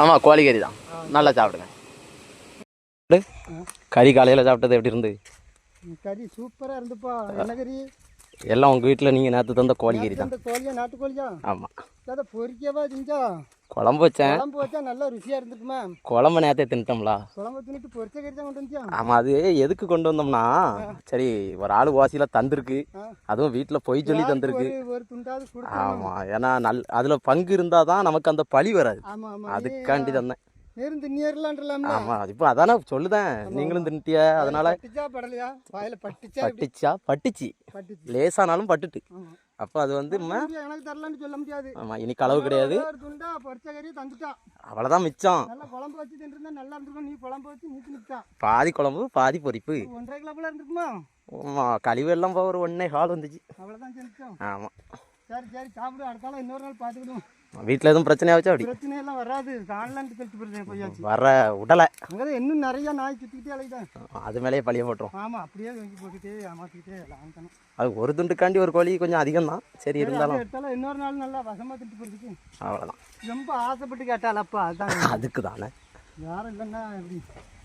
ஆமாம் கோழிக்கறி தான். நல்லா சாப்பிடுங்க. கறி காலையில் சாப்பிட்டது எப்படி இருந்து? கறி சூப்பராக இருந்துப்பா. கறி? எல்லாம் உங்கள் வீட்டில் நீங்கள் நேற்று தந்த கோழிக்கறி தான். கோழியா நாட்டுக்கோழியா? ஆமாம் அதை பொறிக்கவா செஞ்சா? குழம்பு வச்சேன். குழம்பு வச்சா நல்லா ருசியாக இருந்துக்குமா குழம்பு நேற்றே தின்ட்டோம்ல. குழம்பு தின்னுட்டு பொரிச்ச கறி தான் கொண்டு வந்துச்சா ஆமாம் அது எதுக்கு கொண்டு வந்தோம்னா சரி ஒரு ஆள் ஓசியில் தந்திருக்கு. அதுவும் வீட்டில் பொய் சொல்லி தந்திருக்கு. ஆமாம் ஏன்னா நல் அதில் பங்கு இருந்தால் தான் நமக்கு அந்த பழி வராது. அதுக்காண்டி தந்தேன். திண்ணியர்லான்றலாம்ல ஆமாம் இப்போ அதானே சொல்லுதேன். நீங்களும் தின்ட்டிய அதனால பட்டுச்சா படலையா? வாயில பட்டுச்சா பட்டுச்சா பட்டுச்சு. பட்டுச்சு. லேசானாலும் பட்டுட்டு. அப்போ அது வந்து எனக்கு தரலான்னு சொல்ல முடியாது. கிடையாது. பொரிச்ச கறியை தந்துட்டான் அவ்வளோதான் மிச்சம். நல்லா குழம்பு வச்சு தின்றுருந்தா நல்லா இருந்திருக்கும்? நீ குழம்பு வச்சு நீ தின்னுட்டான் பாதி குழம்பு பாதி பொரிப்பு. ஒன்றரை கிலோ போல இருந்திருக்குமா? ஆமாம் கழிவு எல்லாம் போக ஒரு ஒன்றே கால் வந்துச்சு. அவ்வளோதான் செஞ்சோம். ஆமாம் சரி சரி சாப்பிடு அடுத்த நாள் இன்னொரு நாள் பார்த்துக்கிடுவோம். வீட்டில் எதுவும் பிரச்சனையாச்சா அப்படி? பிரச்சனை வராது. காணலான்ட்டு கழிச்சு போயிருந்தேன் போயாச்சு வர உடலை. அங்கே இன்னும் நிறைய நாய் சுற்றிக்கிட்டே அலைதான் அது மேலேயே பழிய போட்டுரும். ஆமாம் அப்படியே வாங்கி போட்டுக்கிட்டே ஏமாற்றிக்கிட்டே லாங்கணும் அது ஒரு துண்டுக்காண்டி ஒரு கோழி கொஞ்சம் அதிகம் தான் சரி இருந்தாலும். எடுத்தாலும் இன்னொரு நாள் நல்லா வசமாக திட்டு போகிறதுக்கு அவ்வளோதான் ரொம்ப ஆசைப்பட்டு கேட்டாலப்பா அதுதான் அதுக்கு தானே யாரும் இல்லைன்னா எப்படி?